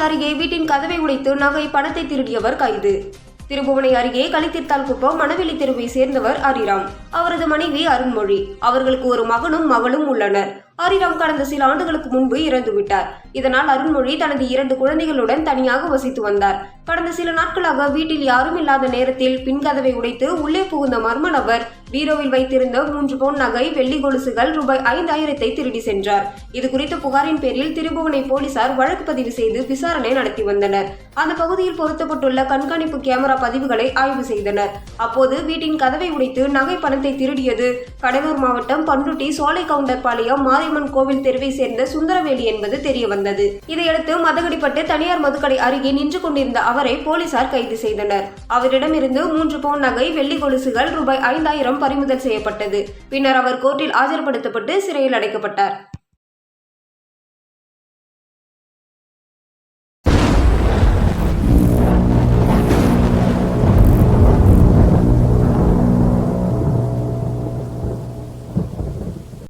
அருகே வீட்டின் கதவை உடைத்து நகை பணத்தை திருடியவர் கைது. திருபுவனை அருகே களித்திர்த்தால் குப்பம் மணவெளி தெருவை சேர்ந்தவர் அரிராம். அவரது மனைவி அருண்மொழி. அவர்களுக்கு ஒரு மகனும் மகளும் உள்ளனர். அரிராம் கடந்த சில ஆண்டுகளுக்கு முன்பு இறந்துவிட்டார். இதனால் அருண்மொழி தனது இரண்டு குழந்தைகளுடன் தனியாக வசித்து வந்தார். கடந்த சில நாட்களாக வீட்டில் யாரும் இல்லாத நேரத்தில் பின்கதவை உடைத்து உள்ளே புகுந்த மர்ம நபர் பீரோவில் வைத்திருந்த மூன்று பவுன் நகை வெள்ளி கொலுசுகள் ரூபாய் ஐந்தாயிரத்தை திருடி சென்றார். இது குறித்த புகாரின் பேரில் திருபுவனை போலீசார் வழக்கு பதிவு செய்து விசாரணை நடத்தி வந்தனர். அந்த பகுதியில் பொருத்தப்பட்டுள்ள கண்காணிப்பு கேமரா பதிவுகளை ஆய்வு செய்தனர். அப்போது வீட்டின் கதவை உடைத்து நகை பணத்தை திருடியது. கடலூர் மாவட்டம் பண்ருட்டி சோலை கவுண்டர் பாளையம் மாரியம்மன் கோவில் தெருவை சேர்ந்த சுந்தரவேலி என்பது தெரிய வந்தது. இதையடுத்து மதகடிப்பட்டு தனியார் மதுக்கடை அருகே நின்று கொண்டிருந்த அவரை போலீசார் கைது செய்தனர். அவரிடமிருந்து மூன்று பவுன் நகை வெள்ளி கொலுசுகள் ரூபாய் ஐந்தாயிரம் பறிமுதல் செய்யப்பட்டது. பின்னர் அவர் கோர்ட்டில் ஆஜர்படுத்தப்பட்டு சிறையில் அடைக்கப்பட்டார்.